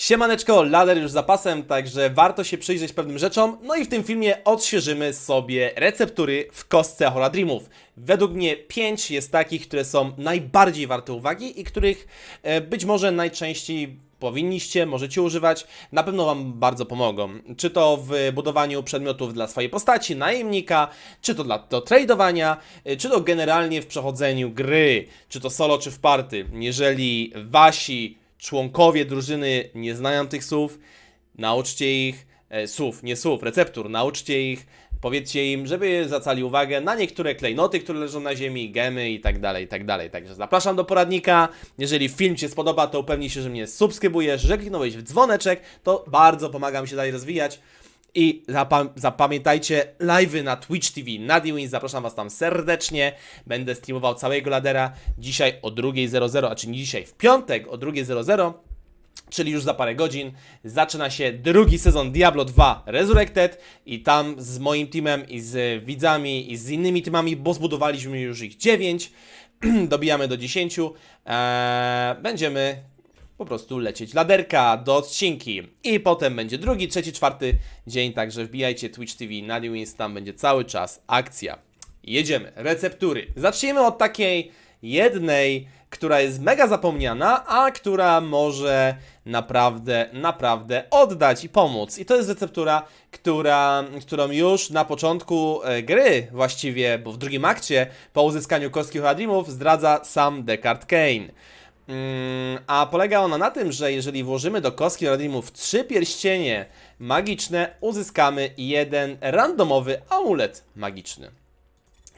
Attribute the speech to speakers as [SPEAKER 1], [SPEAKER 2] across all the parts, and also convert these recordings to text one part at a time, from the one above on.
[SPEAKER 1] Siemaneczko, lader już z zapasem, także warto się przyjrzeć pewnym rzeczom. No i w tym filmie odświeżymy sobie receptury w kostce Hora Dreamów. Według mnie 5 jest takich, które są najbardziej warte uwagi i których e, być może najczęściej powinniście, możecie używać, na pewno Wam bardzo pomogą. Czy to w budowaniu przedmiotów dla swojej postaci, najemnika, czy to dla do tradowania, y, czy to generalnie w przechodzeniu gry, czy to solo, czy w party. Jeżeli Wasi członkowie drużyny nie znają tych słów, nauczcie ich, e, słów, nie słów, receptur, nauczcie ich, powiedzcie im, żeby zwracali uwagę na niektóre klejnoty, które leżą na ziemi, gemy i tak dalej, i tak dalej. Także zapraszam do poradnika. Jeżeli film Ci się spodoba, to upewnij się, że mnie subskrybujesz, że kliknąłeś w dzwoneczek, to bardzo pomaga mi się dalej rozwijać. I zapam- zapamiętajcie live'y na Twitch TV na Dwin, zapraszam Was tam serdecznie. Będę streamował całego ladera. Dzisiaj o 2.00, a czy nie dzisiaj, w piątek o 2.00 czyli już za parę godzin, zaczyna się drugi sezon Diablo 2 Resurrected. I tam z moim teamem i z widzami i z innymi teamami, bo zbudowaliśmy już ich 9, dobijamy do 10, eee, będziemy po prostu lecieć laderka do odcinki i potem będzie drugi, trzeci, czwarty dzień, także wbijajcie Twitch TV na Wins, tam będzie cały czas akcja. Jedziemy, receptury. Zacznijmy od takiej jednej, która jest mega zapomniana, a która może naprawdę, naprawdę oddać i pomóc. I to jest receptura, która, którą już na początku e, gry właściwie, bo w drugim akcie, po uzyskaniu kostki Hadrimów, zdradza sam Descartes Kane. Mm, a polega ona na tym, że jeżeli włożymy do kostki Radimów trzy pierścienie magiczne, uzyskamy jeden randomowy amulet magiczny.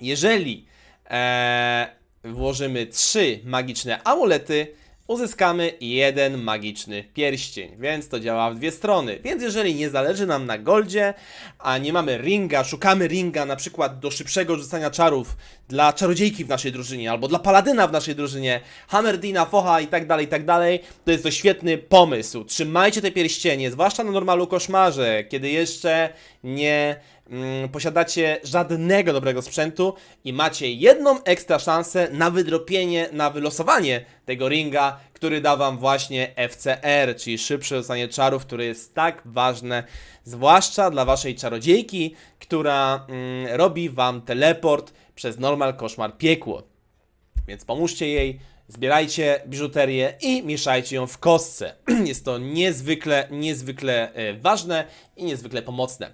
[SPEAKER 1] Jeżeli e, włożymy trzy magiczne amulety, uzyskamy jeden magiczny pierścień, więc to działa w dwie strony. Więc jeżeli nie zależy nam na goldzie, a nie mamy ringa, szukamy ringa na przykład do szybszego rzucania czarów dla czarodziejki w naszej drużynie, albo dla paladyna w naszej drużynie, Hammerdina, Focha i tak dalej, i tak dalej, to jest to świetny pomysł. Trzymajcie te pierścienie, zwłaszcza na normalu koszmarze, kiedy jeszcze nie mm, posiadacie żadnego dobrego sprzętu i macie jedną ekstra szansę na wydropienie, na wylosowanie tego ringa, który da wam właśnie FCR, czyli szybsze rzucanie czarów, które jest tak ważne, zwłaszcza dla waszej czarodziejki, która mm, robi wam teleport przez normal koszmar piekło. Więc pomóżcie jej, zbierajcie biżuterię i mieszajcie ją w kostce. Jest to niezwykle, niezwykle e, ważne i niezwykle pomocne.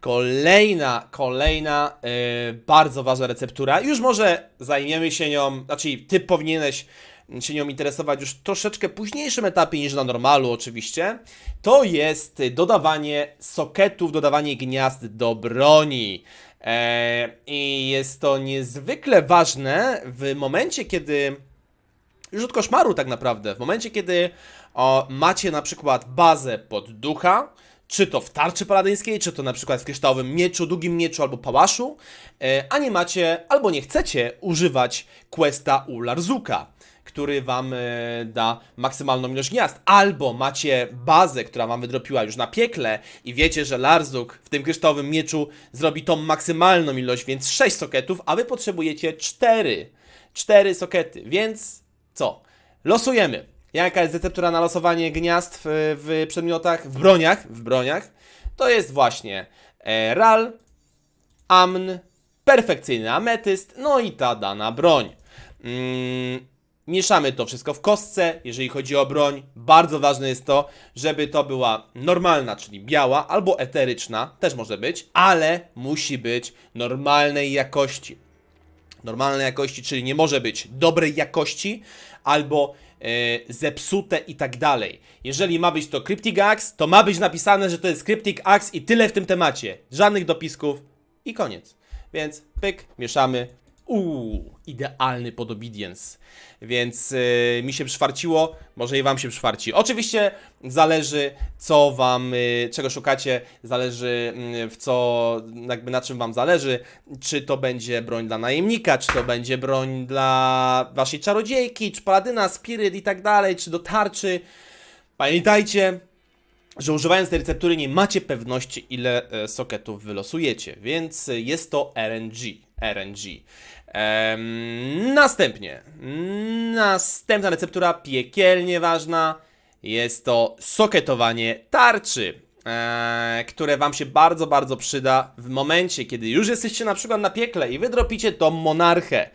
[SPEAKER 1] Kolejna, kolejna e, bardzo ważna receptura. Już może zajmiemy się nią, znaczy ty powinieneś się nią interesować już troszeczkę późniejszym etapie niż na normalu oczywiście. To jest dodawanie soketów, dodawanie gniazd do broni. E, I jest to niezwykle ważne w momencie, kiedy już od koszmaru tak naprawdę. W momencie, kiedy o, macie na przykład bazę pod ducha, czy to w tarczy paladyńskiej, czy to na przykład w kryształowym mieczu, długim mieczu albo pałaszu, e, a nie macie albo nie chcecie używać questa u Larzuka, który wam e, da maksymalną ilość gniazd, albo macie bazę, która wam wydropiła już na piekle i wiecie, że Larzuk w tym kryształowym mieczu zrobi tą maksymalną ilość, więc 6 soketów, a wy potrzebujecie 4. 4 sokety, więc co? Losujemy. Jaka jest receptura na losowanie gniazd w, w przedmiotach, w broniach, w broniach? To jest właśnie e, RAL, AMN, perfekcyjny ametyst, no i ta dana broń. Mm, mieszamy to wszystko w kostce. Jeżeli chodzi o broń, bardzo ważne jest to, żeby to była normalna, czyli biała, albo eteryczna, też może być, ale musi być normalnej jakości normalnej jakości, czyli nie może być dobrej jakości albo e, zepsute i tak dalej. Jeżeli ma być to Cryptic Axe, to ma być napisane, że to jest Cryptic Axe i tyle w tym temacie. Żadnych dopisków i koniec. Więc pyk, mieszamy. Uuu, idealny pod obedience. Więc e, mi się przyfarciło, może i wam się przyfarci. Oczywiście zależy, co wam, e, czego szukacie, zależy mm, w co, jakby na czym wam zależy. Czy to będzie broń dla najemnika, czy to będzie broń dla waszej czarodziejki, czy paladyna, spiryt i tak dalej, czy do tarczy. Pamiętajcie, że używając tej receptury nie macie pewności, ile e, soketów wylosujecie, więc jest to RNG. RNG. Em, następnie, następna receptura piekielnie ważna. jest to soketowanie tarczy, e, które Wam się bardzo, bardzo przyda w momencie, kiedy już jesteście na przykład na piekle i wydropicie tą monarchę.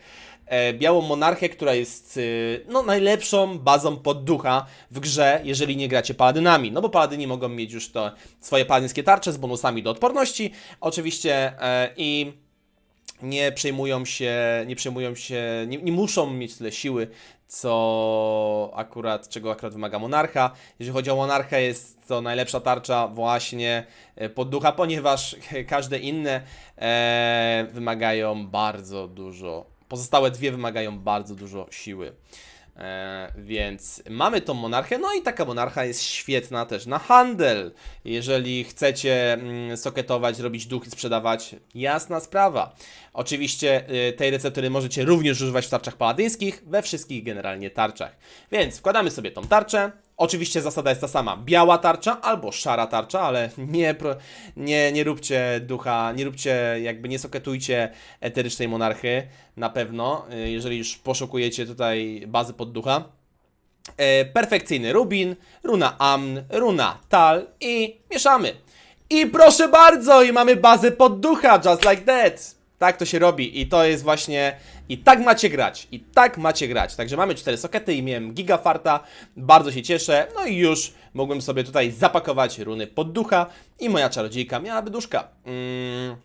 [SPEAKER 1] E, białą monarchę, która jest y, no, najlepszą bazą podducha w grze, jeżeli nie gracie paladynami. No bo paladyni mogą mieć już to swoje paladyńskie tarcze z bonusami do odporności, oczywiście e, i nie przejmują się, nie przejmują się, nie, nie muszą mieć tyle siły, co akurat, czego akurat wymaga monarcha. Jeżeli chodzi o monarchę, jest to najlepsza tarcza właśnie e, podducha, ponieważ każde inne e, wymagają bardzo dużo, pozostałe dwie wymagają bardzo dużo siły. E, więc mamy tą monarchę, no i taka monarcha jest świetna też na handel. Jeżeli chcecie mm, soketować, robić duch i sprzedawać, jasna sprawa. Oczywiście y, tej receptury możecie również używać w tarczach paladyńskich, we wszystkich generalnie tarczach. Więc wkładamy sobie tą tarczę. Oczywiście zasada jest ta sama, biała tarcza albo szara tarcza, ale nie, nie, nie róbcie ducha, nie róbcie, jakby nie soketujcie eterycznej monarchy, na pewno, y, jeżeli już poszukujecie tutaj bazy pod ducha. E, perfekcyjny rubin, runa amn, runa tal i mieszamy. I proszę bardzo, i mamy bazę pod ducha, just like that. Tak to się robi i to jest właśnie, i tak macie grać, i tak macie grać. Także mamy cztery sokety i miałem gigafarta, bardzo się cieszę, no i już mogłem sobie tutaj zapakować runy pod ducha i moja czarodziejka miałaby duszka. Mm.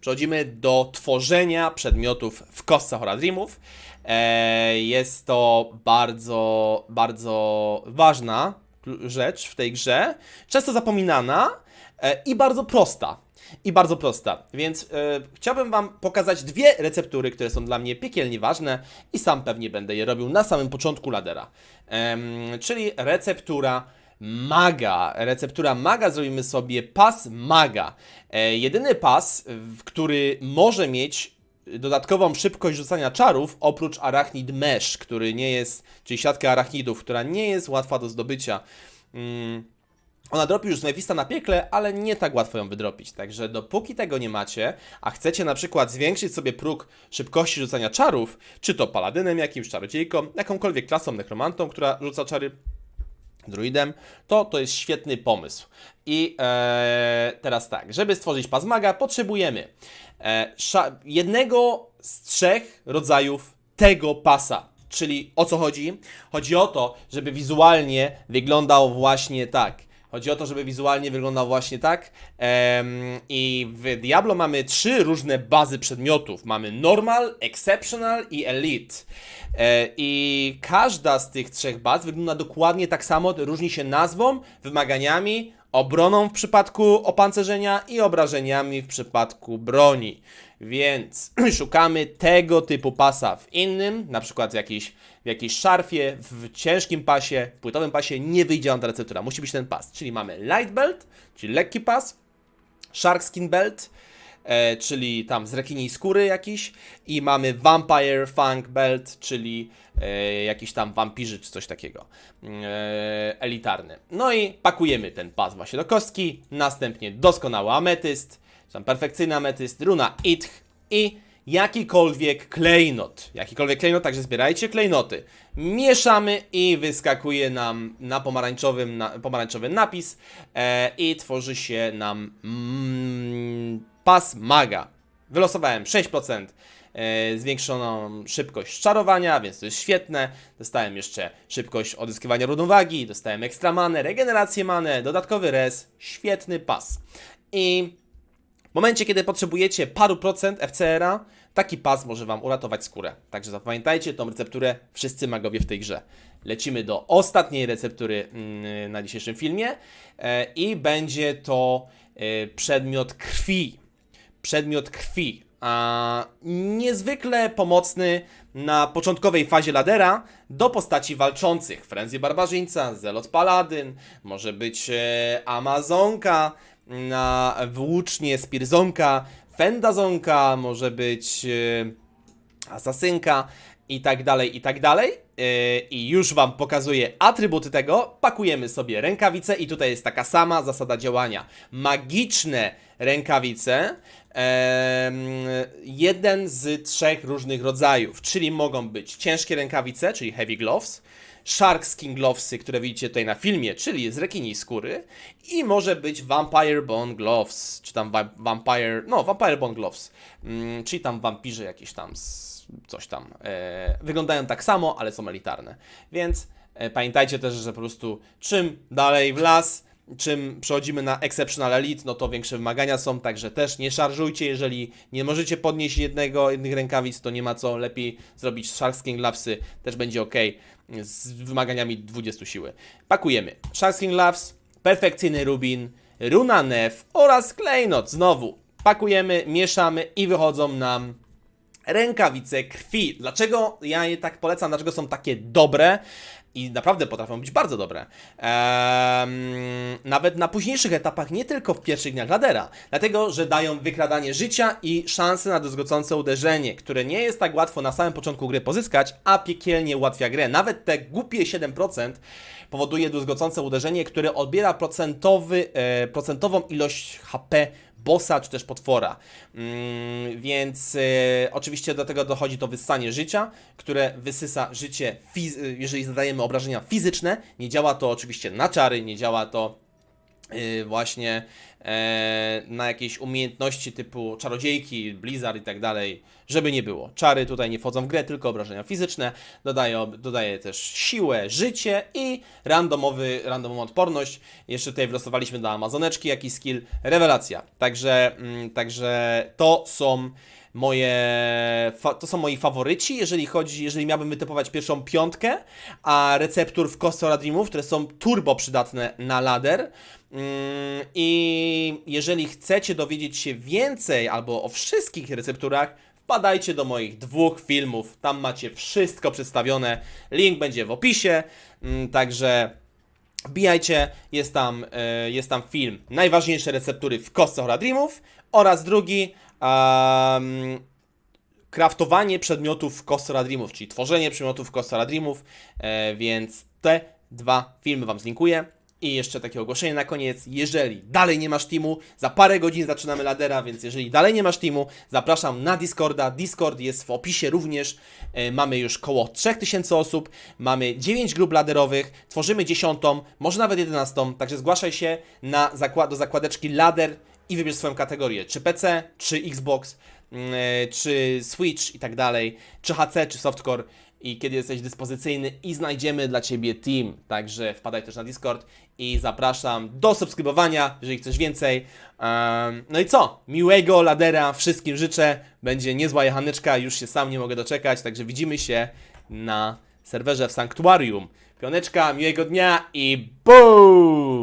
[SPEAKER 1] Przechodzimy do tworzenia przedmiotów w kostce Horadrimów. E, jest to bardzo, bardzo ważna rzecz w tej grze, często zapominana e, i bardzo prosta. I bardzo prosta. Więc e, chciałbym Wam pokazać dwie receptury, które są dla mnie piekielnie ważne i sam pewnie będę je robił na samym początku ladera. Em, czyli receptura maga. Receptura maga zrobimy sobie pas maga. E, jedyny pas, który może mieć dodatkową szybkość rzucania czarów, oprócz Arachnid Mesh, który nie jest, czyli siatka arachnidów, która nie jest łatwa do zdobycia. Mm, ona dropi już z Mephista na piekle, ale nie tak łatwo ją wydropić. Także dopóki tego nie macie, a chcecie na przykład zwiększyć sobie próg szybkości rzucania czarów, czy to paladynem jakimś, czarodziejką, jakąkolwiek klasą nekromantą, która rzuca czary, druidem, to to jest świetny pomysł. I e, teraz tak, żeby stworzyć pasmaga, potrzebujemy e, jednego z trzech rodzajów tego pasa. Czyli o co chodzi? Chodzi o to, żeby wizualnie wyglądał właśnie tak. Chodzi o to, żeby wizualnie wyglądał właśnie tak. Em, I w Diablo mamy trzy różne bazy przedmiotów. Mamy Normal, Exceptional i Elite. E, I każda z tych trzech baz wygląda dokładnie tak samo, różni się nazwą, wymaganiami, obroną w przypadku opancerzenia i obrażeniami w przypadku broni. Więc szukamy tego typu pasa w innym, na przykład w jakiejś, w jakiejś szarfie, w ciężkim pasie, w płytowym pasie nie wyjdzie receptura. Musi być ten pas. Czyli mamy light belt, czyli lekki pas, Sharkskin Belt, e, czyli tam z rekiniej skóry jakiś i mamy Vampire Funk Belt, czyli e, jakiś tam wampirzy czy coś takiego e, elitarny. No i pakujemy ten pas właśnie do kostki, następnie doskonały ametyst, tam perfekcyjny ametyst, runa Itch i jakikolwiek klejnot. Jakikolwiek klejnot, także zbierajcie klejnoty. Mieszamy i wyskakuje nam na pomarańczowym na, pomarańczowy napis e, i tworzy się nam mm, pas maga. Wylosowałem 6% e, zwiększoną szybkość czarowania, więc to jest świetne. Dostałem jeszcze szybkość odzyskiwania równowagi, dostałem ekstra manę, regenerację manę, dodatkowy res. Świetny pas. I w momencie, kiedy potrzebujecie paru procent FCR-a, taki pas może Wam uratować skórę. Także zapamiętajcie tą recepturę wszyscy magowie w tej grze. Lecimy do ostatniej receptury mm, na dzisiejszym filmie e, i będzie to e, przedmiot krwi. Przedmiot krwi. A niezwykle pomocny na początkowej fazie ladera do postaci walczących. Frenzy Barbarzyńca, Zelot Paladyn, może być e, Amazonka, na włócznie Spirzonka, Fendazonka, może być e, Asasynka i tak dalej, i tak dalej. E, I już Wam pokazuję atrybuty tego. Pakujemy sobie rękawice i tutaj jest taka sama zasada działania. Magiczne rękawice, em, jeden z trzech różnych rodzajów, czyli mogą być ciężkie rękawice, czyli heavy gloves, Shark Skin Glovesy, które widzicie tutaj na filmie, czyli z rekini skóry i może być Vampire Bone Gloves, czy tam va- Vampire, no Vampire Bone Gloves, mm, czyli tam wampirze jakieś tam, coś tam. E, wyglądają tak samo, ale są elitarne, więc e, pamiętajcie też, że po prostu czym dalej w las, czym przechodzimy na Exceptional Elite, no to większe wymagania są, także też nie szarżujcie, jeżeli nie możecie podnieść jednego, jednych rękawic, to nie ma co, lepiej zrobić Sharkskin Glovesy, też będzie ok, z wymaganiami 20 siły. Pakujemy Sharkskin Gloves, perfekcyjny rubin, runa nef oraz klejnot, znowu pakujemy, mieszamy i wychodzą nam rękawice krwi. Dlaczego ja je tak polecam? Dlaczego są takie dobre? I naprawdę potrafią być bardzo dobre. Nawet na późniejszych etapach, nie tylko w pierwszych dniach ladera. Dlatego, że dają wykradanie życia i szansę na druzgocące uderzenie, które nie jest tak łatwo na samym początku gry pozyskać, a piekielnie ułatwia grę. Nawet te głupie 7% powoduje druzgocące uderzenie, które odbiera procentowy, e, procentową ilość HP bossa czy też potwora. Mm, więc e, oczywiście do tego dochodzi to wyssanie życia, które wysysa życie, jeżeli zadajemy obrażenia fizyczne. Nie działa to oczywiście na czary, nie działa to y, właśnie e, na jakieś umiejętności typu czarodziejki, blizzard i tak dalej, żeby nie było. Czary tutaj nie wchodzą w grę, tylko obrażenia fizyczne, dodaje, dodaje też siłę, życie i randomowy, randomową odporność. Jeszcze tutaj wylosowaliśmy dla Amazoneczki jakiś skill, rewelacja. Także, mm, także to są moje, to są moi faworyci, jeżeli chodzi, jeżeli miałbym wytypować pierwszą piątkę, a receptur w Costa Dreamów, które są turbo przydatne na ladder. Mm, I jeżeli chcecie dowiedzieć się więcej albo o wszystkich recepturach, wpadajcie do moich dwóch filmów. Tam macie wszystko przedstawione. Link będzie w opisie. Mm, Także Wbijajcie, jest tam, e, jest tam film Najważniejsze receptury w kostce Horror Dreamów oraz drugi um, kraftowanie przedmiotów w Dreamów, czyli tworzenie przedmiotów w Dreamów, e, więc te dwa filmy Wam zlinkuję. I jeszcze takie ogłoszenie na koniec. Jeżeli dalej nie masz teamu, za parę godzin zaczynamy ladera, więc jeżeli dalej nie masz teamu, zapraszam na Discorda. Discord jest w opisie również. E, mamy już koło 3000 osób, mamy 9 grup laderowych, tworzymy 10, może nawet 11, także zgłaszaj się na zakład do zakładeczki lader i wybierz swoją kategorię, czy PC, czy Xbox, mm, e, czy Switch i tak dalej, czy HC, czy Softcore i kiedy jesteś dyspozycyjny i znajdziemy dla Ciebie team. Także wpadaj też na Discord i zapraszam do subskrybowania, jeżeli chcesz więcej. No i co? Miłego ladera wszystkim życzę. Będzie niezła jechaneczka, już się sam nie mogę doczekać, także widzimy się na serwerze w Sanktuarium. Pioneczka, miłego dnia i BOOM!